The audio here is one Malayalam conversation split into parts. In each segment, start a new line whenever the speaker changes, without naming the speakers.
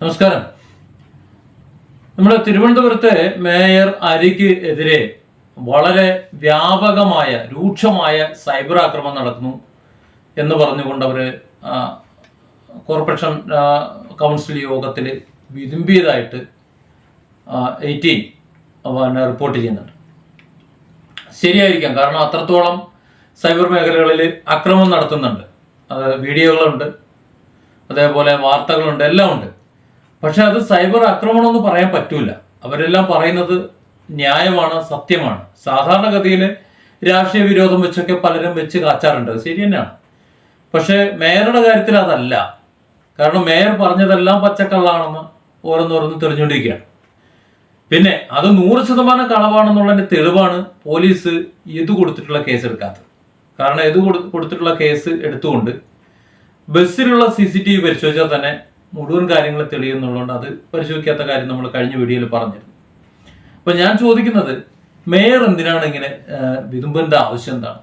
നമസ്കാരം. നമ്മുടെ തിരുവനന്തപുരത്തെ മേയർ അരിക്ക് എതിരെ വളരെ വ്യാപകമായ രൂക്ഷമായ സൈബർ ആക്രമണം നടക്കുന്നു എന്ന് പറഞ്ഞുകൊണ്ട് അവർ കോർപ്പറേഷൻ കൗൺസിൽ യോഗത്തിൽ വിരുമ്പിയതായിട്ട് എയ്റ്റീൻ പിന്നെ റിപ്പോർട്ട് ചെയ്യുന്നുണ്ട്. ശരിയായിരിക്കാം. കാരണം അത്രത്തോളം സൈബർ മേഖലകളിൽ അക്രമം നടത്തുന്നുണ്ട്. അത് വീഡിയോകളുണ്ട്. അതേപോലെ വാർത്തകളുണ്ട്. എല്ലാം ഉണ്ട് പക്ഷെ അത് സൈബർ ആക്രമണം എന്ന് പറയാൻ പറ്റൂല. അവരെല്ലാം പറയുന്നത് ന്യായമാണ് സത്യമാണ്. സാധാരണഗതിയിൽ രാഷ്ട്രീയ വിരോധം വെച്ചൊക്കെ പലരും വെച്ച് കാച്ചാറുണ്ട്. ശരി തന്നെയാണ്. പക്ഷെ മേയറുടെ കാര്യത്തിൽ അതല്ല. കാരണം മേയർ പറഞ്ഞതെല്ലാം പച്ചക്കള്ളാണെന്ന് ഓരോന്നോരോന്ന് തെളിഞ്ഞുകൊണ്ടിരിക്കുകയാണ്. പിന്നെ അത് നൂറ് ശതമാനം കളവാണെന്നുള്ളതിന്റെ തെളിവാണ് പോലീസ് ഇത് കൊടുത്തിട്ടുള്ള കേസ് എടുക്കാത്തത്. കാരണം ഇത് കൊടുത്തിട്ടുള്ള കേസ് എടുത്തുകൊണ്ട് ബസ്സിലുള്ള സി സി ടി വി പരിശോധിച്ചാൽ തന്നെ മുഴുവൻ കാര്യങ്ങൾ തെളിയുന്നുള്ളതുകൊണ്ട് അത് പരിശോധിക്കാത്ത കാര്യം നമ്മൾ കഴിഞ്ഞ വീഡിയോയിൽ പറഞ്ഞിരുന്നു. അപ്പൊ ഞാൻ ചോദിക്കുന്നത് മേയർ എന്തിനാണ് ഇങ്ങനെ വിതുമ്പന്റെ ആവശ്യം എന്താണ്?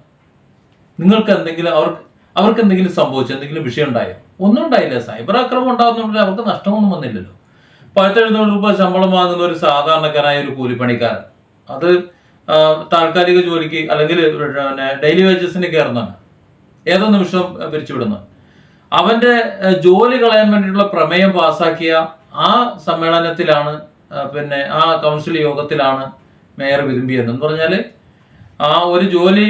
നിങ്ങൾക്ക് എന്തെങ്കിലും അവർക്ക് അവർക്ക് എന്തെങ്കിലും സംഭവിച്ചു? എന്തെങ്കിലും വിഷയം ഉണ്ടായോ? ഒന്നും ഉണ്ടായില്ല. സൈബർ ആക്രമം ഉണ്ടാകുന്നുണ്ടെങ്കിൽ അവർക്ക് നഷ്ടമൊന്നും വന്നില്ലല്ലോ. പത്തെഴുന്നൂറ് രൂപ ശമ്പളം വാങ്ങുന്ന ഒരു സാധാരണക്കാരായ ഒരു കൂലിപ്പണിക്കാരൻ. അത് താൽക്കാലിക ജോലിക്ക് അല്ലെങ്കിൽ ഡെയിലി വേജസിന് കയറുന്നതാണ് ഏതോ നിമിഷം പിരിച്ചുവിടുന്നത് അവന്റെ ജോലി കളയാൻ വേണ്ടിയിട്ടുള്ള പ്രമേയം പാസാക്കിയ ആ സമ്മേളനത്തിലാണ് പിന്നെ ആ കൗൺസിൽ യോഗത്തിലാണ് മേയർ വിരുമ്പിയത് എന്ന് പറഞ്ഞാൽ ആ ഒരു ജോലി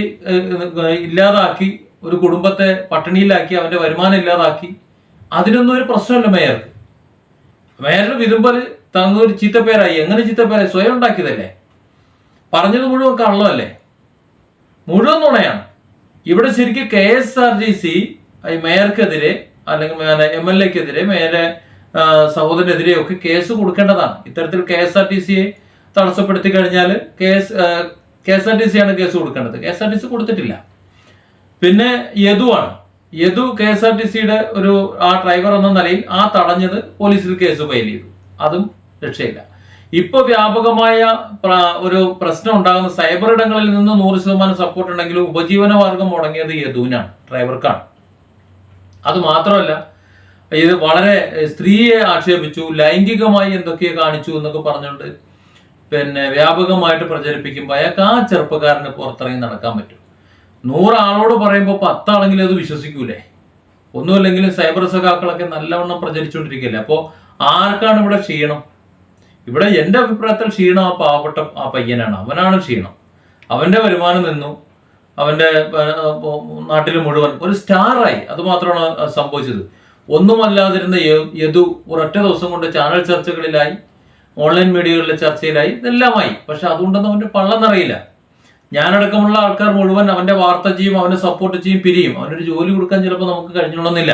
ഇല്ലാതാക്കി ഒരു കുടുംബത്തെ പട്ടിണിയിലാക്കി അവന്റെ വരുമാനം ഇല്ലാതാക്കി അതിനൊന്നും ഒരു പ്രശ്നമല്ല മേയർക്ക്. മേയർ വിതുമ്പൽ തങ്ങ ഒരു ചീത്തപ്പേരായി. എങ്ങനെ ചീത്തപ്പേരായി? സ്വയം ഉണ്ടാക്കിയതല്ലേ? പറഞ്ഞത് മുഴുവൻ കള്ളമല്ലേ? മുഴുവൻ നുണയാണ്. ഇവിടെ ശരിക്കും K S R T C മേയർക്കെതിരെ അല്ലെങ്കിൽ എം എൽ എക്കെതിരെ മേയറെ സഹോദരനെതിരെ ഒക്കെ കേസ് കൊടുക്കേണ്ടതാണ്. ഇത്തരത്തിൽ കെ എസ് ആർ ടി സിയെ തടസ്സപ്പെടുത്തി കഴിഞ്ഞാൽ case K S R T C ആണ് കേസ് കൊടുക്കേണ്ടത്. K S R T C കൊടുത്തിട്ടില്ല. പിന്നെ യദുവാണ്. Yadu K S R T സിയുടെ ഒരു ആ ഡ്രൈവർ എന്ന നിലയിൽ ആ തടഞ്ഞത് പോലീസിൽ കേസ് ഫയൽ ചെയ്തു. അതും രക്ഷയില്ല. ഇപ്പൊ വ്യാപകമായ ഒരു പ്രശ്നം ഉണ്ടാകുന്ന സൈബർ ഇടങ്ങളിൽ നിന്ന് നൂറ് ശതമാനം സപ്പോർട്ട് ഉണ്ടെങ്കിലും ഉപജീവന മാർഗം മുടങ്ങിയത് യദുവിനാണ് ഡ്രൈവർക്കാണ്. അത് മാത്രമല്ല ഇത് വളരെ സ്ത്രീയെ ആക്ഷേപിച്ചു ലൈംഗികമായി എന്തൊക്കെ കാണിച്ചു എന്നൊക്കെ പറഞ്ഞുകൊണ്ട് പിന്നെ വ്യാപകമായിട്ട് പ്രചരിപ്പിക്കുമ്പോൾ അയാൾക്ക് ആ ചെറുപ്പക്കാരന് പുറത്തിറങ്ങി നടക്കാൻ പറ്റും. നൂറാളോട് പറയുമ്പോൾ പത്താളെങ്കിലും അത് വിശ്വസിക്കൂലേ? ഒന്നുമില്ലെങ്കിലും സൈബർ സഖാക്കളൊക്കെ നല്ലവണ്ണം പ്രചരിച്ചുകൊണ്ടിരിക്കുകയല്ലേ? അപ്പോൾ ആർക്കാണ് ഇവിടെ ക്ഷീണം? ഇവിടെ എന്റെ അഭിപ്രായത്തിൽ ക്ഷീണം ആ പാവപ്പെട്ട ആ പയ്യനാണ്. അവനാണ് ക്ഷീണം. അവന്റെ വരുമാനം നിന്നു. അവന്റെ നാട്ടിൽ മുഴുവൻ. ഒരു സ്റ്റാറായി. അത് മാത്രമാണ് സംഭവിച്ചത്. ഒന്നുമല്ലാതിരുന്ന യദു ഒരൊറ്റ ദിവസം കൊണ്ട് ചാനൽ ചർച്ചകളിലായി ഓൺലൈൻ മീഡിയകളിലെ ചർച്ചയിലായി ഇതെല്ലാമായി. പക്ഷെ അതുകൊണ്ടൊന്നും അവന്റെ പള്ളം നിറയില്ല ഞാനടക്കമുള്ള ആൾക്കാർ മുഴുവൻ അവന്റെ വാർത്ത ചെയ്യും അവനെ സപ്പോർട്ട് ചെയ്യും പിരിയും. അവനൊരു ജോലി കൊടുക്കാൻ ചിലപ്പോൾ നമുക്ക് കഴിഞ്ഞോളന്നില്ല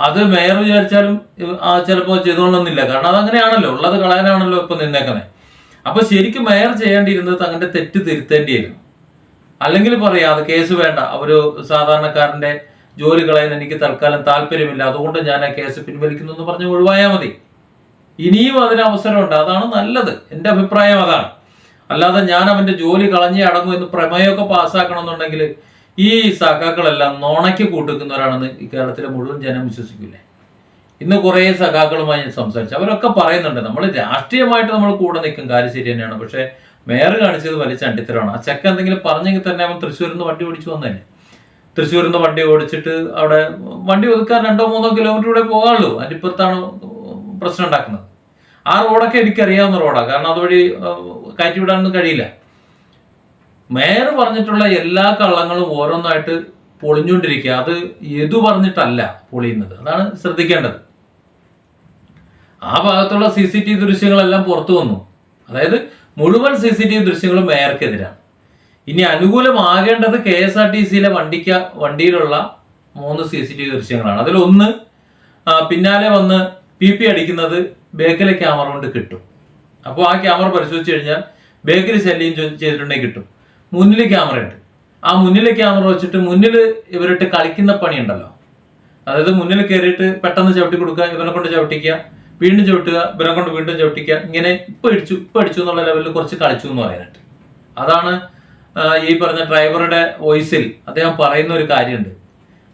അത് മേയർ വിചാരിച്ചാലും ആ ചിലപ്പോൾ ചെയ്തോളന്നില്ല കാരണം അതങ്ങനെയാണല്ലോ. ഉള്ളത് കളയാനാണല്ലോ ഇപ്പൊ നിന്നേക്കുന്നത് അപ്പോൾ ശരിക്കും മേയർ ചെയ്യേണ്ടിയിരുന്നത് തങ്ങളുടെ തെറ്റ് തിരുത്തേണ്ടിയായിരുന്നു. അല്ലെങ്കിൽ പറയാം അത് കേസ് വേണ്ട. ഒരു സാധാരണക്കാരന്റെ ജോലി കളയാൻ എനിക്ക് തൽക്കാലം താല്പര്യമില്ല. അതുകൊണ്ട് ഞാൻ ആ കേസ് പിൻവലിക്കുന്നു എന്ന് പറഞ്ഞ് ഒഴിവായാൽ മതി. ഇനിയും അതിന് അവസരമുണ്ട്. അതാണ് നല്ലത്. എന്റെ അഭിപ്രായം അതാണ്. അല്ലാതെ ഞാൻ അവന്റെ ജോലി കളഞ്ഞേ അടങ്ങും എന്ന് പ്രമേയമൊക്കെ പാസ്സാക്കണമെന്നുണ്ടെങ്കിൽ ഈ സഖാക്കളെല്ലാം നോണയ്ക്ക് കൂട്ടുക്കുന്നവരാണെന്ന് ഈ കേരളത്തിലെ മുഴുവൻ ജനം വിശ്വസിക്കില്ലേ ഇന്ന് കുറേ സഖാക്കളുമായി സംസാരിച്ചു. അവരൊക്കെ പറയുന്നുണ്ട് നമ്മൾ രാഷ്ട്രീയമായിട്ട് നമ്മൾ കൂടെ നിൽക്കും. കാര്യം ശരി തന്നെയാണ്. പക്ഷേ മേയർ കാണിച്ചത് വലിയ ചണ്ടിത്തരമാണ്. ആ ചെക്ക എന്തെങ്കിലും പറഞ്ഞെങ്കിൽ തന്നെ അവൻ തൃശ്ശൂരിൽ നിന്ന് വണ്ടി ഓടിച്ചു വന്നതന്നെ. തൃശ്ശൂരിൽ നിന്ന് വണ്ടി ഓടിച്ചിട്ട് അവിടെ വണ്ടി ഒതുക്കാൻ രണ്ടോ മൂന്നോ കിലോമീറ്റർ കൂടെ പോകാനുള്ളൂ. അതിന്റെ ഇപ്പുറത്താണ് പ്രശ്നം ഉണ്ടാക്കുന്നത്. ആ റോഡൊക്കെ എനിക്കറിയാവുന്ന റോഡാണ് കാരണം അതുവഴി കയറ്റി വിടാനൊന്നും കഴിയില്ല. മേയർ പറഞ്ഞിട്ടുള്ള എല്ലാ കള്ളങ്ങളും ഓരോന്നായിട്ട് പൊളിഞ്ഞുകൊണ്ടിരിക്കുക. അത് എതു പറഞ്ഞിട്ടല്ല പൊളിയുന്നത്. അതാണ് ശ്രദ്ധിക്കേണ്ടത്. ആ ഭാഗത്തുള്ള സി സി ടി ദൃശ്യങ്ങളെല്ലാം പുറത്തു വന്നു. അതായത് മുഴുവൻ സി സി ടി വി ദൃശ്യങ്ങളും മേയർക്കെതിരാണ് ഇനി അനുകൂലമാകേണ്ടത് കെ എസ് ആർ ടി സിയിലെ വണ്ടിക്ക വണ്ടിയിലുള്ള മൂന്ന് സി സി ടി വി ദൃശ്യങ്ങളാണ്. അതിലൊന്ന് പിന്നാലെ വന്ന് പി പി അടിക്കുന്നത് ബേക്കിലെ ക്യാമറ കൊണ്ട് കിട്ടും. അപ്പോൾ ആ ക്യാമറ പരിശോധിച്ച് കഴിഞ്ഞാൽ ബേക്കിൽ ശല്യം ചെയ്തിട്ടുണ്ടെങ്കിൽ കിട്ടും. മുന്നിൽ ക്യാമറ ഉണ്ട്. ആ മുന്നിലെ ക്യാമറ വെച്ചിട്ട് മുന്നിൽ ഇവരിട്ട് കളിക്കുന്ന പണിയുണ്ടല്ലോ. അതായത് മുന്നിൽ കയറിയിട്ട് പെട്ടെന്ന് ചവിട്ടി കൊടുക്കുക ഇവനെ കൊണ്ട് ചവിട്ടിക്കുക വീണ്ടും ചവിട്ടുക ഇവരെ കൊണ്ട് വീണ്ടും ചവിട്ടിക്കുക ഇങ്ങനെ ഇപ്പൊ അടിച്ചു ഇപ്പൊ അടിച്ചു എന്നുള്ള ലെവലിൽ കുറച്ച് കളിച്ചു എന്ന് പറയാനായിട്ട് അതാണ് ഈ പറഞ്ഞ ഡ്രൈവറുടെ വോയിസിൽ അദ്ദേഹം പറയുന്ന ഒരു കാര്യമുണ്ട്.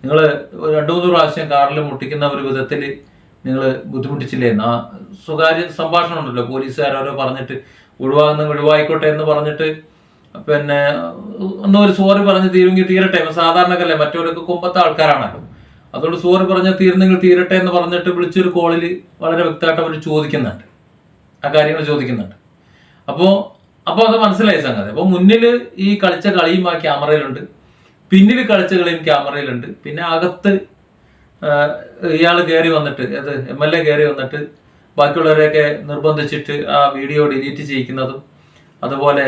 നിങ്ങൾ രണ്ടു മൂന്ന് പ്രാവശ്യം കാറിൽ മുട്ടിക്കുന്ന ഒരു വിധത്തിൽ നിങ്ങൾ ബുദ്ധിമുട്ടിച്ചില്ലേ? ആ സ്വകാര്യ സംഭാഷണം ഉണ്ടല്ലോ പോലീസുകാരോരോ പറഞ്ഞിട്ട് ഒഴിവാകുന്ന ഒഴിവായിക്കോട്ടെ എന്ന് പറഞ്ഞിട്ട് പിന്നെ ഒന്നും ഒരു സോറി പറഞ്ഞ് തീരുമെങ്കിൽ തീരട്ടെ സാധാരണക്കല്ലേ മറ്റവരൊക്കെ കുമ്പത്തെ ആൾക്കാരാണല്ലോ. അതുകൊണ്ട് സോറി പറഞ്ഞാൽ തീർന്നെങ്കിൽ തീരട്ടെ എന്ന് പറഞ്ഞിട്ട് വിളിച്ചൊരു കോളിൽ വളരെ വ്യക്തമായിട്ട് അവർ ചോദിക്കുന്നുണ്ട്. ആ കാര്യങ്ങൾ ചോദിക്കുന്നുണ്ട്. അപ്പോൾ അപ്പോൾ അത് മനസ്സിലായി സംഗതി. അപ്പോൾ മുന്നിൽ ഈ കളിച്ച കളിയും ആ ക്യാമറയിലുണ്ട്. പിന്നിൽ കളിച്ച കളിയും ക്യാമറയിലുണ്ട്. പിന്നെ അകത്ത് ഇയാൾ കയറി വന്നിട്ട് അത് എം എൽ എ കയറി വന്നിട്ട് ബാക്കിയുള്ളവരെയൊക്കെ നിർബന്ധിച്ചിട്ട് ആ വീഡിയോ ഡിലീറ്റ് ചെയ്യിക്കുന്നതും അതുപോലെ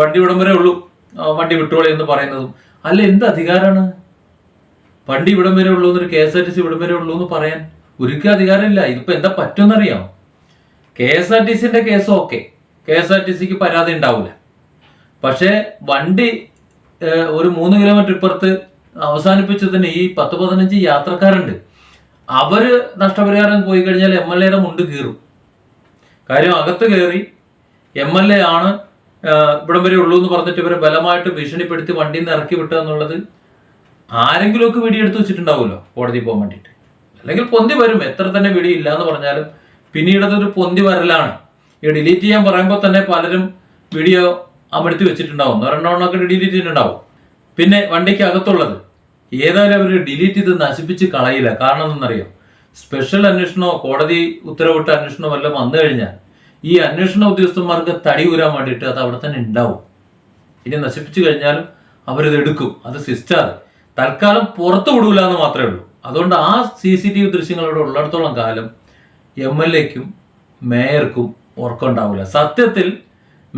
വണ്ടി ഉടമ്പരേ ഉള്ളൂ വണ്ടി വിട്ടോളി എന്ന് പറയുന്നതും. അല്ല എന്ത് അധികാരമാണ് വണ്ടി ഇവിടം വരെ ഉള്ളൂ എന്നൊരു K S R T C ഇവിടം വരെ ഉള്ളൂ എന്ന് പറയാൻ ഒരിക്കലും അധികാരമില്ല. ഇതിപ്പോ എന്താ പറ്റുമെന്നറിയാം കെ എസ് ആർ ടി സിന്റെ case okay. K S R T സിക്ക് പരാതി ഉണ്ടാവില്ല പക്ഷേ വണ്ടി ഒരു മൂന്ന് കിലോമീറ്റർ ഇപ്പുറത്ത് അവസാനിപ്പിച്ചതിന് ഈ പത്ത് പതിനഞ്ച് യാത്രക്കാരുണ്ട്. അവർ നഷ്ടപരിഹാരം പോയി കഴിഞ്ഞാൽ എം എൽ എയുടെ മുണ്ട് കീറും. കാര്യം അകത്ത് കയറി എം എൽ എ ആണ് ഇവിടം വരെ ഉള്ളൂ എന്ന് പറഞ്ഞിട്ട് ഇവരെ ബലമായിട്ട് ഭീഷണിപ്പെടുത്തി വണ്ടിയിൽ നിന്ന് ഇറക്കി വിട്ടുക എന്നുള്ളത് ആരെങ്കിലുമൊക്കെ വീഡിയോ എടുത്ത് വെച്ചിട്ടുണ്ടാവുമല്ലോ? കോടതി പോകാൻ വേണ്ടിയിട്ട്. അല്ലെങ്കിൽ പൊന്തി വരും. എത്ര തന്നെ വീഡിയോ ഇല്ല എന്ന് പറഞ്ഞാലും പിന്നീട് അതൊരു പൊന്തി വരലാണ്. ഈ ഡിലീറ്റ് ചെയ്യാൻ പറയുമ്പോൾ തന്നെ പലരും വീഡിയോ അമർത്തി വെച്ചിട്ടുണ്ടാവും. ഒരെണ്ണമെണ്ണമൊക്കെ ഡിലീറ്റ് ചെയ്തിട്ടുണ്ടാവും. പിന്നെ വണ്ടിക്ക് അകത്തുള്ളത് ഏതായാലും അവർ ഡിലീറ്റ് ചെയ്ത് നശിപ്പിച്ച് കളയില്ല. കാരണം എന്നറിയാം സ്പെഷ്യൽ അന്വേഷണമോ കോടതി ഉത്തരവിട്ട അന്വേഷണമോ എല്ലാം വന്നു കഴിഞ്ഞാൽ ഈ അന്വേഷണ ഉദ്യോഗസ്ഥന്മാർക്ക് തടി ഊരാൻ വേണ്ടിയിട്ട് അത് അവിടെ തന്നെ ഉണ്ടാവും. ഇനി നശിപ്പിച്ചു കഴിഞ്ഞാലും അവരിത് എടുക്കും. അത് സിസ്റ്റർ തൽക്കാലം പുറത്തു വിടൂല എന്ന് മാത്രമേ ഉള്ളൂ. അതുകൊണ്ട് ആ സി സി ടി വി ദൃശ്യങ്ങളോട് ഉള്ളിടത്തോളം കാലം എം എൽ എക്കും മേയർക്കും ഉറക്കമുണ്ടാവില്ല. സത്യത്തിൽ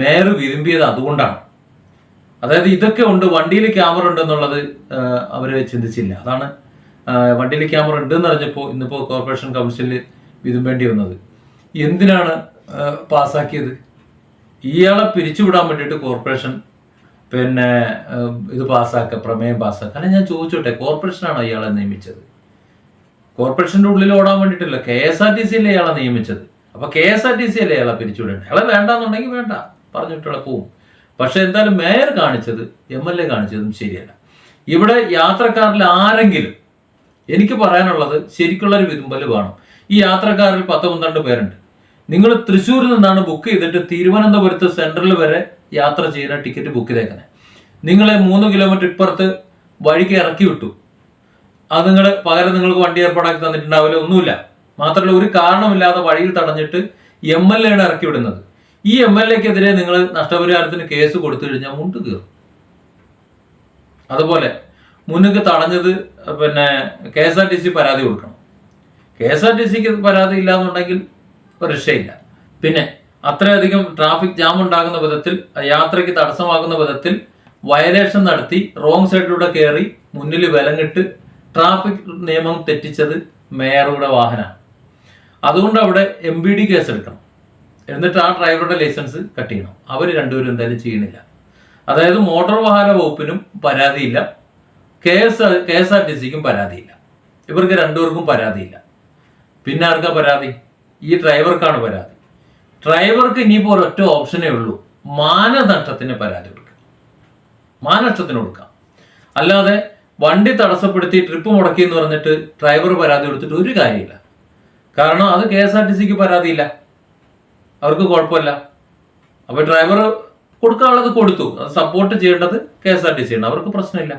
മേയർ വിരുമ്പിയത് അതുകൊണ്ടാണ്. അതായത് ഇതൊക്കെ ഉണ്ട് വണ്ടിയിൽ ക്യാമറ ഉണ്ടെന്നുള്ളത് അവർ ചിന്തിച്ചില്ല. അതാണ് വണ്ടിയിൽ ക്യാമറ ഉണ്ടെന്ന് അറിഞ്ഞപ്പോൾ ഇന്നിപ്പോൾ കോർപ്പറേഷൻ കൗൺസിലിൽ വിതുമ്പേണ്ടി വന്നത്. എന്തിനാണ് പാസ്സാക്കിയത് ഇയാളെ പിരിച്ചുവിടാൻ വേണ്ടിയിട്ട് കോർപ്പറേഷൻ പിന്നെ ഇത് പാസ്സാക്കുക പ്രമേയം പാസ്സാക്കുക അല്ല ഞാൻ ചോദിച്ചോട്ടെ കോർപ്പറേഷനാണോ ഇയാളെ നിയമിച്ചത്? കോർപ്പറേഷന്റെ ഉള്ളിൽ ഓടാൻ വേണ്ടിയിട്ടില്ല K S R T C അല്ലേ ഇയാളെ നിയമിച്ചത്? അപ്പൊ K S R T C അല്ലേ ഇയാളെ പിരിച്ചുവിടേണ്ടത്? ഇയാളെ വേണ്ടാന്നുണ്ടെങ്കിൽ വേണ്ട പറഞ്ഞിട്ടുള്ള പോവും. പക്ഷെ എന്തായാലും മേയർ കാണിച്ചത് എം എൽ എ കാണിച്ചതും ശരിയല്ല. ഇവിടെ യാത്രക്കാരിൽ ആരെങ്കിലും എനിക്ക് പറയാനുള്ളത് ശരിക്കുള്ളൊരു വിതുമ്പൽ വേണം. ഈ യാത്രക്കാരിൽ പത്ത് പന്ത്രണ്ട് പേരുണ്ട്. നിങ്ങൾ തൃശ്ശൂരിൽ നിന്നാണ് ബുക്ക് ചെയ്തിട്ട് തിരുവനന്തപുരത്ത് സെൻട്രൽ വരെ യാത്ര ചെയ്യുന്ന ടിക്കറ്റ് ബുക്ക് ചെയ്തേക്കണേ നിങ്ങളെ മൂന്ന് കിലോമീറ്റർ ഇപ്പുറത്ത് വഴിക്ക് ഇറക്കി വിട്ടു. അത് നിങ്ങൾ പകരം നിങ്ങൾക്ക് വണ്ടി ഏർപ്പാടാക്കി തന്നിട്ടുണ്ടാവില്ല ഒന്നുമില്ല. മാത്രമല്ല ഒരു കാരണമില്ലാതെ വഴിയിൽ തടഞ്ഞിട്ട് എം എൽ എയാണ് ഇറക്കി വിടുന്നത്. ഈ എം എൽ എക്കെതിരെ നിങ്ങൾ നഷ്ടപരിഹാരത്തിന് കേസ് കൊടുത്തു കഴിഞ്ഞാൽ മുണ്ട് കീറും. അതുപോലെ മുന്നിക്ക് തടഞ്ഞത് പിന്നെ K S R T C പരാതി കൊടുക്കണം. കെ എസ് ആർ ടി സിക്ക് പരാതി ഇല്ല എന്നുണ്ടെങ്കിൽ ഒരു രക്ഷയില്ല. പിന്നെ അത്രയധികം ട്രാഫിക് ജാം ഉണ്ടാകുന്ന വിധത്തിൽ യാത്രയ്ക്ക് തടസ്സമാകുന്ന വിധത്തിൽ വയലേഷൻ നടത്തി റോങ് സൈഡിലൂടെ കയറി മുന്നിൽ വിലങ്ങിട്ട് ട്രാഫിക് നിയമം തെറ്റിച്ചത് മേയറുടെ വാഹനമാണ്. അതുകൊണ്ട് അവിടെ എം ബി ഡി കേസ് എടുക്കണം. എന്നിട്ട് ആ ഡ്രൈവറുടെ ലൈസൻസ് കട്ട് ചെയ്യണം. അവർ രണ്ടുപേരും എന്തായാലും ചെയ്യണില്ല. അതായത് മോട്ടോർ വാഹന വകുപ്പിനും പരാതിയില്ല. K S K S R T സിക്കും പരാതിയില്ല. ഇവർക്ക് രണ്ടുപേർക്കും പരാതിയില്ല. പിന്നെ ആർക്കാ പരാതി? ഈ ഡ്രൈവർക്കാണ് പരാതി. ഡ്രൈവർക്ക് ഇനിയിപ്പോൾ ഒരൊറ്റ ഓപ്ഷനേ ഉള്ളൂ. മാനനഷ്ടത്തിന് പരാതി കൊടുക്കുക മാനനഷ്ടത്തിന് കൊടുക്കാം. അല്ലാതെ വണ്ടി തടസ്സപ്പെടുത്തി ട്രിപ്പ് മുടക്കി എന്ന് പറഞ്ഞിട്ട് ഡ്രൈവർ പരാതി കൊടുത്തിട്ട് ഒരു കാര്യമില്ല. കാരണം അത് കെ എസ് ആർ ടി സിക്ക് പരാതിയില്ല. അവർക്ക് കുഴപ്പമില്ല. അപ്പോൾ ഡ്രൈവർ കൊടുക്കാനുള്ളത് കൊടുത്തു. അത് സപ്പോർട്ട് ചെയ്യേണ്ടത് K S R T C ആണ്. അവർക്ക് പ്രശ്നമില്ല.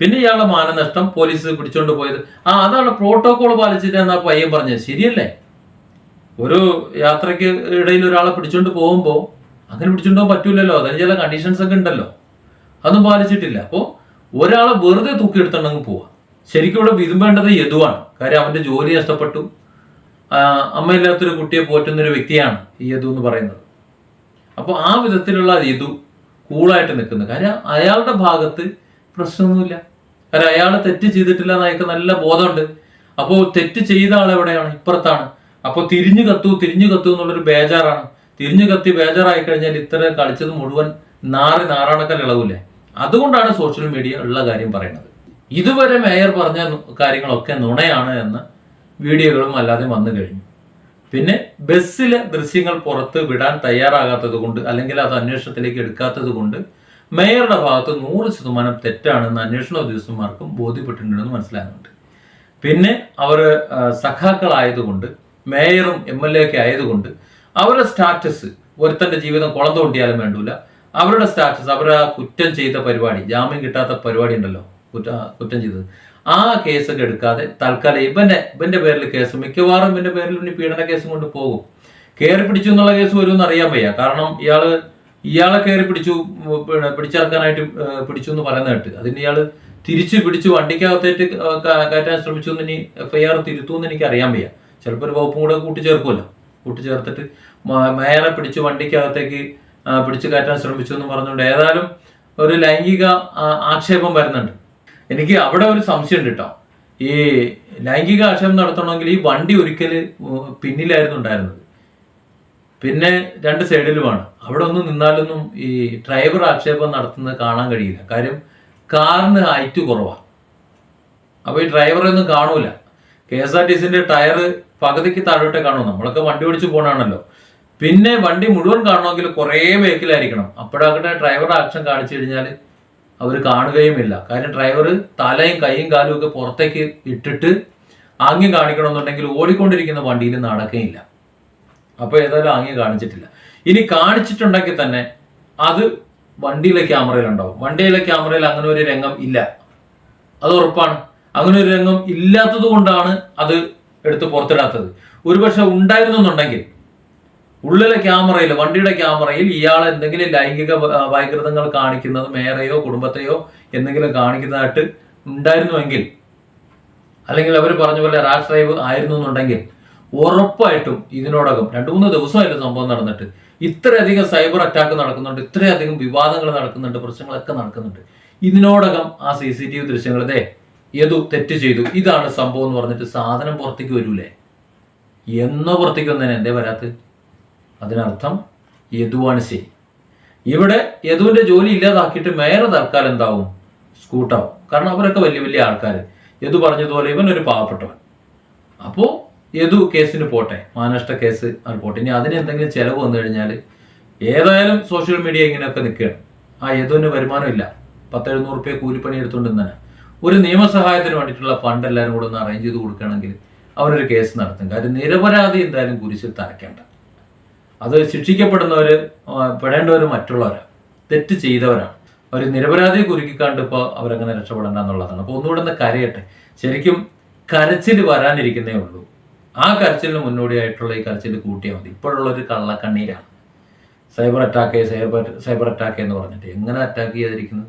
പിന്നെ ഇയാളുടെ മാനനഷ്ടം പോലീസ് പിടിച്ചോണ്ട് പോയത്. ആ അതാണ് പ്രോട്ടോകോൾ പാലിച്ചിട്ട് എന്നാ പയ്യൻ പറഞ്ഞത്? ശരിയല്ലേ? ഒരു യാത്രയ്ക്ക് ഇടയിൽ ഒരാളെ പിടിച്ചോണ്ട് പോകുമ്പോൾ അങ്ങനെ പിടിച്ചോണ്ട് പോകാൻ പറ്റൂലല്ലോ. അതിന് ചില കണ്ടീഷൻസ് ഒക്കെ ഉണ്ടല്ലോ. അതൊന്നും പാലിച്ചിട്ടില്ല. അപ്പോൾ ഒരാളെ വെറുതെ തൂക്കിയെടുത്തുണ്ടെങ്കിൽ പോവാം. ശരിക്കും ഇവിടെ വിതുമ്പേണ്ടത് യദുവാണ്. കാര്യം അവന്റെ ജോലി നഷ്ടപ്പെട്ടു. അമ്മയില്ലാത്തൊരു കുട്ടിയെ പോറ്റുന്ന ഒരു വ്യക്തിയാണ് ഈ യദു എന്ന് പറയുന്നത്. അപ്പോൾ ആ വിധത്തിലുള്ള യദു കൂളായിട്ട് നിൽക്കുന്നത് കാര്യം അയാളുടെ ഭാഗത്ത് പ്രശ്നമൊന്നുമില്ല. കാരണം അയാൾ തെറ്റ് ചെയ്തിട്ടില്ല എന്നൊക്കെ നല്ല ബോധമുണ്ട്. അപ്പോൾ തെറ്റ് ചെയ്ത ആൾ എവിടെയാണ് ഇപ്പുറത്താണ്. അപ്പോൾ തിരിഞ്ഞു കത്തു തിരിഞ്ഞു കത്തു എന്നുള്ളൊരു ബേജാറാണ്. തിരിഞ്ഞു കത്തി ബേജാറായി കഴിഞ്ഞാൽ ഇത്ര കളിച്ചത് മുഴുവൻ നാറി നാറാണക്കൽ ഇളവില്ലേ അതുകൊണ്ടാണ് സോഷ്യൽ മീഡിയ ഉള്ള കാര്യം പറയുന്നത്. ഇതുവരെ മേയർ പറഞ്ഞ കാര്യങ്ങളൊക്കെ നുണയാണ് എന്ന് വീഡിയോകളും അല്ലാതെ വന്നു കഴിഞ്ഞു. പിന്നെ ബസ്സിലെ ദൃശ്യങ്ങൾ പുറത്ത് വിടാൻ തയ്യാറാകാത്തത് കൊണ്ട് അല്ലെങ്കിൽ അത് അന്വേഷണത്തിലേക്ക് എടുക്കാത്തത് കൊണ്ട് മേയറുടെ ഭാഗത്ത് നൂറ് ശതമാനം തെറ്റാണെന്ന് അന്വേഷണ ഉദ്യോഗസ്ഥന്മാർക്കും ബോധ്യപ്പെട്ടിട്ടുണ്ടെന്ന് മനസ്സിലാകുന്നുണ്ട്. പിന്നെ അവർ സഖാക്കളായതുകൊണ്ട് മേയറും എം എൽ എ ഒക്കെ ആയതുകൊണ്ട് അവരുടെ സ്റ്റാറ്റസ് ഒരുത്തന്റെ ജീവിതം കുളം തോണ്ടിയാലും വേണ്ടൂല. അവരുടെ സ്റ്റാറ്റസ് അവരുടെ കുറ്റം ചെയ്ത പരിപാടി ജാമ്യം കിട്ടാത്ത പരിപാടി ഉണ്ടല്ലോ കുറ്റ കുറ്റം ചെയ്തത്. ആ കേസൊക്കെ എടുക്കാതെ തൽക്കാലം ഇവന്റെ ഇവന്റെ പേരിൽ കേസ് മിക്കവാറും ഇവന്റെ പേരിൽ ഇനി പീഡന കേസും കൊണ്ട് പോകും. കയറി പിടിച്ചു എന്നുള്ള കേസ് വരുമെന്ന് അറിയാൻ വയ്യ. കാരണം ഇയാൾ ഇയാളെ കയറി പിടിച്ചു പിടിച്ചിറക്കാനായിട്ട് പിടിച്ചു എന്ന് പറയുന്ന കേട്ട്. അതിന് ഇയാൾ തിരിച്ചു പിടിച്ചു വണ്ടിക്കകത്തേറ്റ് കയറ്റാൻ ശ്രമിച്ചു എന്ന് ഇനി എഫ് ഐ ആർ തിരുത്തുമെന്ന് എനിക്ക് അറിയാൻ വയ്യ. ചിലപ്പോൾ ഒരു വകുപ്പും കൂടെ കൂട്ടിച്ചേർക്കുമല്ലോ കൂട്ടിച്ചേർത്തിട്ട് മേയറെ പിടിച്ച് വണ്ടിക്കകത്തേക്ക് പിടിച്ചു കയറ്റാൻ ശ്രമിച്ചു എന്ന് പറഞ്ഞുകൊണ്ട് ഏതായാലും ഒരു ലൈംഗിക ആക്ഷേപം വരുന്നുണ്ട്. എനിക്ക് അവിടെ ഒരു സംശയം ഉണ്ട് കേട്ടോ. ഈ ലൈംഗിക ആക്ഷേപം നടത്തണമെങ്കിൽ ഈ വണ്ടി ഒരിക്കൽ പിന്നിലായിരുന്നു ഉണ്ടായിരുന്നത്. പിന്നെ രണ്ട് സൈഡിലുമാണ്. അവിടെ ഒന്നും നിന്നാലൊന്നും ഈ ഡ്രൈവർ ആക്ഷേപം നടത്തുന്നത് കാണാൻ കഴിയില്ല. കാര്യം കാറിന് ഹൈറ്റ് കുറവാണ് അപ്പോൾ ഈ ഡ്രൈവറെ ഒന്നും കാണൂല. കെ എസ് ആർ ടി സിന്റെ ടയർ പകുതിക്ക് താഴോട്ടേ കാണും. നമ്മളൊക്കെ വണ്ടി ഓടിച്ചു പോണാണല്ലോ പിന്നെ വണ്ടി മുഴുവൻ കാണണമെങ്കിൽ കുറേ വെഹിക്കിളായിരിക്കണം അപ്പോഴാകട്ടെ ഡ്രൈവർ ആക്ഷൻ കാണിച്ചു കഴിഞ്ഞാൽ അവർ കാണുകയുമില്ല. കാര്യം ഡ്രൈവർ തലയും കൈയും കാലും ഒക്കെ പുറത്തേക്ക് ഇട്ടിട്ട് ആങ്ങി കാണിക്കണമെന്നുണ്ടെങ്കിൽ ഓടിക്കൊണ്ടിരിക്കുന്ന വണ്ടിയിൽ നടക്കുകയില്ല. അപ്പോൾ ഏതായാലും ആംഗ്യം കാണിച്ചിട്ടില്ല. ഇനി കാണിച്ചിട്ടുണ്ടെങ്കിൽ തന്നെ അത് വണ്ടിയിലെ ക്യാമറയിൽ ഉണ്ടാവും വണ്ടിയിലെ ക്യാമറയിൽ അങ്ങനെ ഒരു രംഗം ഇല്ല. അത് ഉറപ്പാണ്. അങ്ങനെ ഒരു രംഗം ഇല്ലാത്തത് കൊണ്ടാണ് അത് എടുത്ത് പുറത്തിടാത്തത്. ഒരുപക്ഷെ ഉണ്ടായിരുന്നെന്നുണ്ടെങ്കിൽ ഉള്ളിലെ ക്യാമറയിൽ വണ്ടിയുടെ ക്യാമറയിൽ ഇയാൾ എന്തെങ്കിലും ലൈംഗിക വൈകൃതങ്ങൾ കാണിക്കുന്നത് മേയറെയോ കുടുംബത്തെയോ എന്തെങ്കിലും കാണിക്കുന്നതായിട്ട് ഉണ്ടായിരുന്നുവെങ്കിൽ അല്ലെങ്കിൽ അവർ പറഞ്ഞ പോലെ റാഷ് ഡ്രൈവ് ആയിരുന്നു എന്നുണ്ടെങ്കിൽ ഉറപ്പായിട്ടും ഇതിനോടകം രണ്ടു മൂന്ന് ദിവസമായിട്ട് സംഭവം നടന്നിട്ട് ഇത്രയധികം സൈബർ അറ്റാക്ക് നടക്കുന്നുണ്ട് ഇത്രയധികം വിവാദങ്ങൾ നടക്കുന്നുണ്ട് പ്രശ്നങ്ങളൊക്കെ നടക്കുന്നുണ്ട്. ഇതിനോടകം ആ സി സി ടി വി ദൃശ്യങ്ങൾ ഏതു തെറ്റ് ചെയ്തു. ഇതാണ് സംഭവം എന്ന് പറഞ്ഞിട്ട് സാധനം പുറത്തേക്ക് വരൂലേ? എന്നോ പുറത്തേക്ക് വന്നേനെ. എന്തേ വരാത്ത അതിനർത്ഥം യദുവാണ് ശരി. ഇവിടെ യദുവിന്റെ ജോലി ഇല്ലാതാക്കിയിട്ട് മേയർ തൽക്കാലം എന്താവും? സ്കൂട്ടാവും. കാരണം അവരൊക്കെ വലിയ വലിയ ആൾക്കാർ യദു പറഞ്ഞതുപോലെ ഇവൻ ഒരു പാവപ്പെട്ടവൻ. അപ്പോൾ യദു കേസിന് പോട്ടെ. മാനഷ്ട കേസ് അത് പോട്ടെ. ഇനി അതിന് എന്തെങ്കിലും ചെലവ് വന്നു കഴിഞ്ഞാൽ ഏതായാലും സോഷ്യൽ മീഡിയ ഇങ്ങനെയൊക്കെ നിൽക്കുകയാണ്. ആ യദുവിന് വരുമാനമില്ല പത്തെഴുന്നൂറ് റുപ്യ കൂലിപ്പണി എടുത്തുകൊണ്ട് തന്നെ ഒരു നിയമസഹായത്തിന് വേണ്ടിയിട്ടുള്ള ഫണ്ട് എല്ലാവരും കൂടെ ഒന്ന് അറേഞ്ച് ചെയ്ത് കൊടുക്കുകയാണെങ്കിൽ അവരൊരു കേസ് നടത്തും. കാര്യം നിരപരാധി എന്തായാലും കുരിശിൽ തറയ്ക്കേണ്ട. അത് ശിക്ഷിക്കപ്പെടുന്നവർ പെടേണ്ടവർ മറ്റുള്ളവരാണ് തെറ്റ് ചെയ്തവരാണ്. ഒരു നിരപരാധിയെ കുരുക്കിക്കാണ്ട് ഇപ്പോൾ അവരങ്ങനെ രക്ഷപ്പെടേണ്ട എന്നുള്ളതാണ് അപ്പോൾ ഒന്നുകൂടെ ഒന്ന് കരയട്ടെ. ശരിക്കും കരച്ചിൽ വരാനിരിക്കുന്നേ ഉള്ളൂ. ആ കരച്ചിലിന് മുന്നോടിയായിട്ടുള്ള ഈ കരച്ചിൽ കൂട്ടിയാൽ മതി. ഇപ്പോഴുള്ള ഒരു കള്ളക്കണ്ണീരാണ്. Cyber attack cyber cyber attack എന്ന് പറഞ്ഞിട്ട് എങ്ങനെ അറ്റാക്ക് ചെയ്യാതിരിക്കുന്നത്?